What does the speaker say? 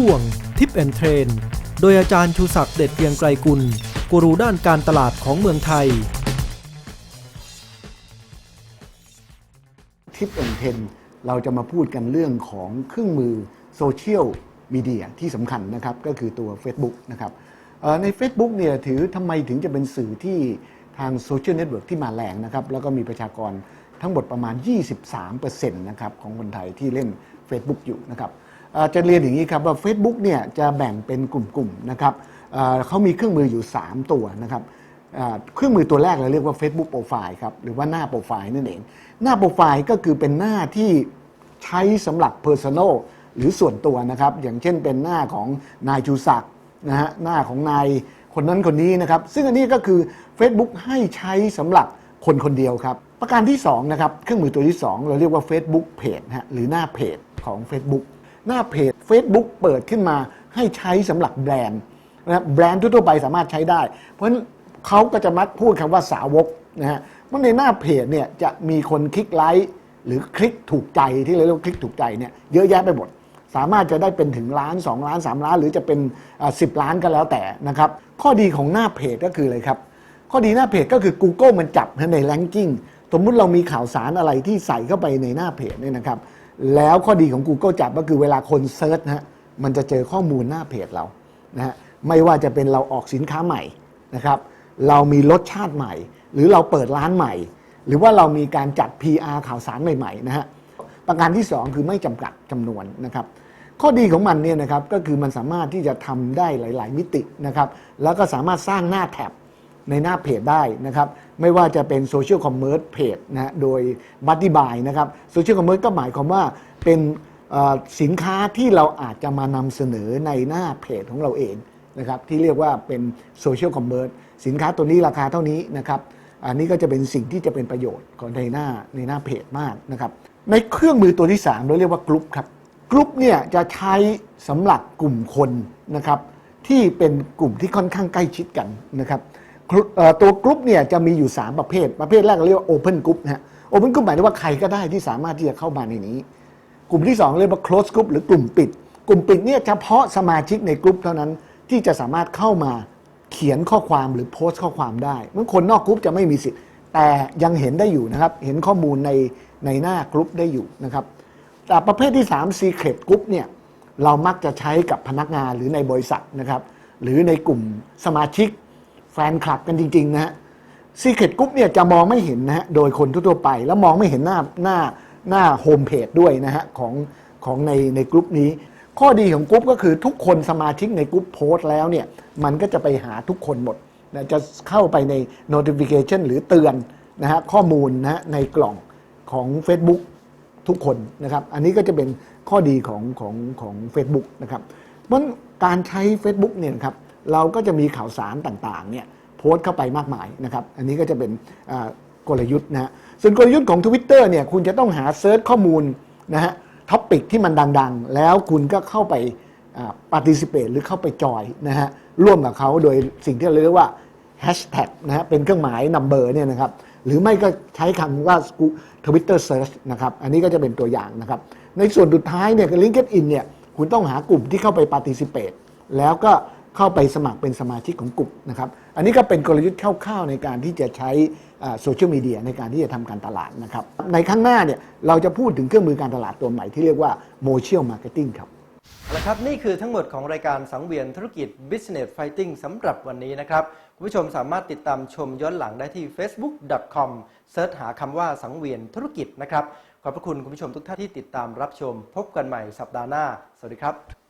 ช่วง ทิปแอนเทรน โดยอาจารย์ชูศักดิ์เด็ดเกรียงไกรกุล กูรูด้านการตลาดของเมืองไทย ทิปแอนเทนเราจะมาพูดกันเรื่องของเครื่องมือโซเชียลมีเดียที่สำคัญนะครับ ก็คือตัว Facebook นะครับใน Facebook เนี่ยถือทำไมถึงจะเป็นสื่อที่ทางโซเชียลเน็ตเวิร์กที่มาแรงนะครับ แล้วก็มีประชากรทั้งหมดประมาณ 23%นะครับของคนไทยที่เล่น Facebook อยู่นะครับ จะเรียนอย่างนี้ครับว่า Facebook เนี่ยจะแบ่งเป็นกลุ่มๆนะครับเเขามีเครื่องมืออยู่ 3 ตัวนะครับเครื่องมือตัวแรกเราเรียกว่า Facebook Profile ครับหรือว่าหน้าโปรไฟล์นั่นเอง หน้าโปรไฟล์ก็คือเป็นหน้าที่ใช้สำหรับ Personal หรือส่วนตัวนะครับ อย่างเช่นเป็นหน้าของนายชูศักดิ์นะฮะหน้าของนายคนนั้นคนนี้นะครับ ซึ่งอันนี้ก็คือ Facebook ให้ใช้สำหรับคนคนเดียวครับ ประการที่2นะครับเครื่องมือตัวที่ 2 เราเรียกว่า Facebook Page ฮะหรือหน้าเพจของ Facebook หน้าเพจ Facebook เปิดขึ้นมาให้ใช้สำหรับแบรนด์นะครับแบรนด์ทั่วไปสามารถใช้ได้ เพราะฉะนั้นเขาก็จะมักพูดคำว่าสาวกนะฮะเพราะในหน้าเพจเนี่ยจะมีคนคลิกไลค์หรือคลิกถูกใจที่เรียกว่าคลิกถูกใจเนี่ยเยอะแยะไปหมดสามารถจะได้เป็นถึงล้าน 2 ล้าน 3 ล้าน หรือจะเป็นสิบล้านก็แล้วแต่นะครับ ข้อดีของหน้าเพจก็คืออะไรครับ ข้อดีหน้าเพจก็คือ Google มันจับในแ a งกิ้งสมมุติเรามีข่าวสารอะไรที่ใส่เข้าไปในหน้าเพจเนี่ยนะครับ แล้วข้อดีของ Google จับก็คือเวลาคนเซิร์ชนะฮะมันจะเจอข้อมูลหน้าเพจเรานะฮะไม่ว่าจะเป็นเราออกสินค้าใหม่นะครับเรามีรสชาติใหม่ หรือเราเปิดร้านใหม่ หรือว่าเรามีการจัด PR ข่าวสารใหม่ๆนะฮะประการที่ 2 คือไม่จำกัดจำนวนนะครับข้อดีของมันเนี่ยนะครับก็คือมันสามารถที่จะทำได้หลาย ๆ มิตินะครับแล้วก็สามารถสร้างหน้าแท็บ ในหน้าเพจได้นะครับไม่ว่าจะเป็นโซเชียลคอมเมอร์สเพจนะโดยบัตตี้บายนะครับโซเชียลคอมเมอร์สก็หมายความว่าเป็นสินค้าที่เราอาจจะมานำเสนอในหน้าเพจของเราเองนะครับที่เรียกว่าเป็นโซเชียลคอมเมอร์สสินค้าตัวนี้ราคาเท่านี้นะครับอันนี้ก็จะเป็นสิ่งที่จะเป็นประโยชน์ของในหน้าในหน้าเพจมากนะครับในเครื่องมือตัวที่3เราเรียกว่ากรุ๊ปครับกรุ๊ปเนี่ยจะใช้สำหรับกลุ่มคนนะครับที่เป็นกลุ่มที่ค่อนข้างใกล้ชิดกันนะครับ ตัวกรุ๊ปเนี่ยจะมีอยู่ 3 ประเภท ประเภทแรกเรียกว่าโอเพนกรุ๊ปนะฮะโอเพนกรุ๊ปหมายถึงว่าใครก็ได้ที่สามารถที่จะเข้ามาในนี้ กลุ่มที่ 2 เรียกว่า close group หรือกลุ่มปิด กลุ่มปิดเนี่ยเฉพาะสมาชิกในกลุ่มเท่านั้นที่จะสามารถเข้ามาเขียนข้อความหรือโพสต์ข้อความได้เมื่อคนนอกกลุ่มจะไม่มีสิทธิ์ แต่ยังเห็นได้อยู่นะครับ เห็นข้อมูลในในหน้ากลุ่มได้อยู่นะครับแต่ประเภทที่3 Secret Group เนี่ยเรามักจะใช้กับพนักงานหรือในบริษัทนะครับหรือในกลุ่มสมาชิก แฟนคลับกันจริง ๆ นะฮะ Secret Group เนี่ยจะมองไม่เห็นนะฮะโดยคนทั่วๆไป แล้วมองไม่เห็นหน้าหน้าหน้าโฮมเพจด้วยนะฮะของของในในกลุ่มนี้ ข้อดีของกลุ่มก็คือทุกคนสมาชิกในกลุ่มโพสต์แล้วเนี่ยมันก็จะไปหาทุกคนหมดนะจะเข้าไปใน notification หรือเตือนนะฮะข้อมูลนะฮะในกล่องของ Facebook ทุกคนนะครับ อันนี้ก็จะเป็นข้อดีของของของ Facebook นะครับ เพราะการใช้ Facebook เนี่ยครับ เราก็จะมีข่าวสารต่างๆเนี่ยโพสต์เข้าไปมากมายนะครับ อันนี้ก็จะเป็นกลยุทธ์นะฮะส่วนกลยุทธ์ของ Twitter เนี่ยคุณจะต้องหาเซิร์ชข้อมูลนะฮะท็อปิกที่มันดังๆ แล้วคุณก็เข้าไปปฏิสิเ a t หรือเข้าไปจอยนะฮะร่วมกับเขาโดยสิ่งที่เราเรียกว่าแฮชแท็กนะฮะเป็นเครื่องหมายนัมเบอร์เนี่ยนะครับหรือไม่ก็ใช้คำว่า Twitter Search นะครับอันนี้ก็จะเป็นตัวอย่างนะครับ ในส่วนสุดท้ายเนี่ยลิงก์ d i n เนี่ยคุณต้องหากลุ่มที่เข้าไป participate แล้วก็ เข้าไปสมัครเป็นสมาชิกของกลุ่มนะครับ อันนี้ก็เป็นกลยุทธ์คร่าวๆในการที่จะใช้โซเชียลมีเดียในการที่จะทำการตลาดนะครับ ในข้างหน้าเนี่ยเราจะพูดถึงเครื่องมือการตลาดตัวใหม่ที่เรียกว่า motion marketing ครับเอาละครับนี่คือทั้งหมดของรายการสังเวียนธุรกิจ Business Fighting สำหรับวันนี้นะครับ คุณผู้ชมสามารถติดตามชมย้อนหลังได้ที่ facebook.com เซิร์ชหาคำว่าสังเวียนธุรกิจนะครับ ขอบพระคุณคุณผู้ชมทุกท่านที่ติดตามรับชม พบกันใหม่สัปดาห์หน้า สวัสดีครับ